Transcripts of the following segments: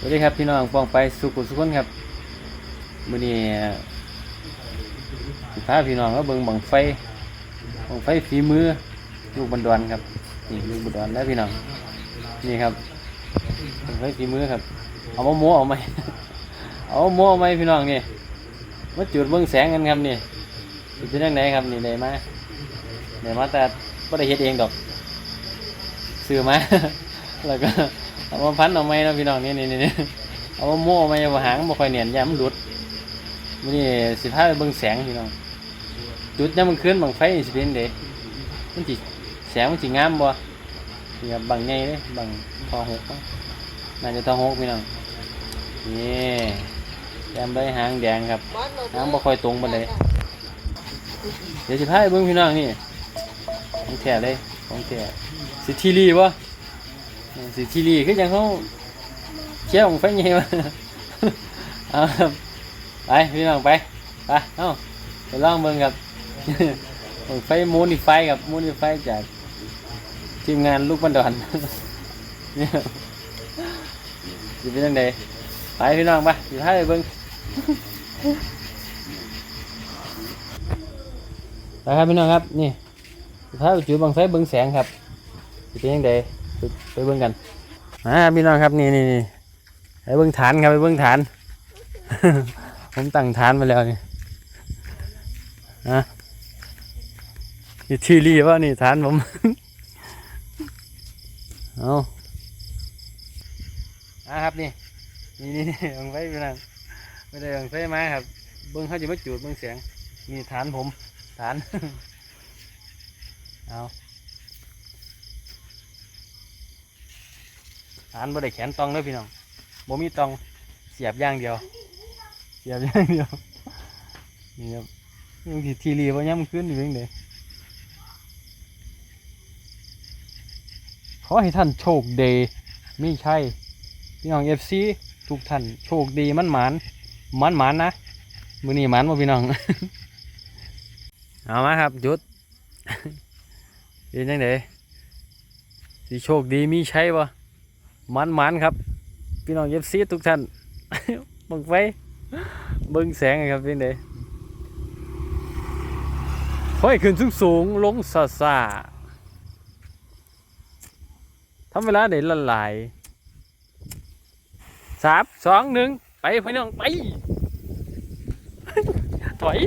สวัสดีครับพี่น้องปองไปสุขุสุขนครับมื้อนี้สิพาพี่น้องมาเบิ่งบังไฟบังไฟฝีมือลูกบันดอนครับนี่ลูกบันดอนแล้วพี่น้องนี่ครับบังไฟฝีมือครับ เอามาโม้เอาไหมเอาโม้เอาไหมพี่น้องนี่มาจุดเบิ่งแสงกันครับนี่สิเป็นยังไงครับนี่ได้มาได้มาแต่บ่ได้เฮ็ดเองดอกซื้อมาแล้วก็ เอามาพันเอาไหมนะพี่น้องนี่นี่นี่เอามาโม้เอาไมเอามาหางบ่ค่อยเนียนยามหลุดนี้สิพาไปเบิ่งแสงพี่น้องจุดยามมันคืนบังไฟสิเป็นเด้มันสิแสงมันสิงามบ่นี่ครับบังใหญ่เด้บังทอหกน่าจะทอหกพี่น้องนี่แก้มใบหางแดงครับหางบ่ค่อยตรงปานใดเดี๋ยวสิพาไปเบิ่งพี่น้องนี่ของแท้เลยของแท้สิทีรีบ่ สิทีรีคือจังเขาเชี่ยวของไฟใหญ่มาเอาครับไปพี่น้องไปไปเอ้าไปลองเบิ่งครับไฟมูนิไฟกับมูนิไฟจากทีมงานลูกบันดอนเนี่ยสิเป็นจังไดไปพี่น้องไปสิพาไปเบิ่งนะครับพี่น้องครับนี่ถ้าจุดบังไฟเบิ้งแสงครับสิเป็นยังไง ไปเบิ้งกันอ่าพี่น้องครับนี่นี่นี่ไปเบิ้งฐานครับไปเบิ้งฐาน ผมตั้งฐานไปแล้วนี่อะนี่ทีรีว่านี่ฐานผมเอาอะครับนี่นี่นี่นี่บังไฟพี่น้องไม่ได้บังไฟมาครับ เบิ้งเขาจะไมาจุดเบิ้งแสงนี่ฐานผมฐานเอา ฐานบ่ได้แขนตองเลยพี่น้องบ่มีตองเสียบย่างเดียว เสียบย่างเดียวนี่ครับยังทีทีรีว่าย้ำขึ้นอยู่เองเด้ขอให้ท่านโชคดีไม่ใช่ พี่น้องเอฟซีทุกท่านโชคดีมันหมานมันหมานนะมือนี้หมานบ่พี่น้อง เอามาครับหยุดเป็นยังไงสิโชคดีมีใช้บ่ มันมันๆครับ พี่น้องเย็บซีทุกท่านบิ่งไฟเบิ่งแสงครับเป็นไงค่อยขึ้นสูงสูงๆลงซาซาทำเวลาได้ละลายสามสองหนึ่งไปพี่น้องไปถอย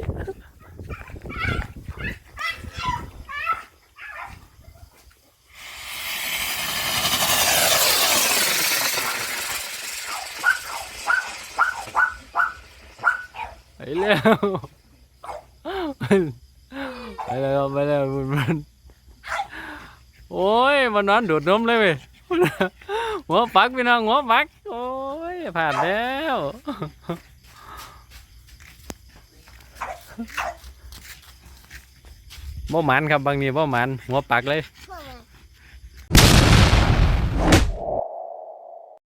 ไปแล้วไปแล้วไปแล้วมันมันโอ้ยมันนอนดูดนมเลยเว้ยหัวปักพี่น้องหัวปักโอ้ยผ่านแล้วบ่หมันครับบางทีบ่หมันหัวปักเลย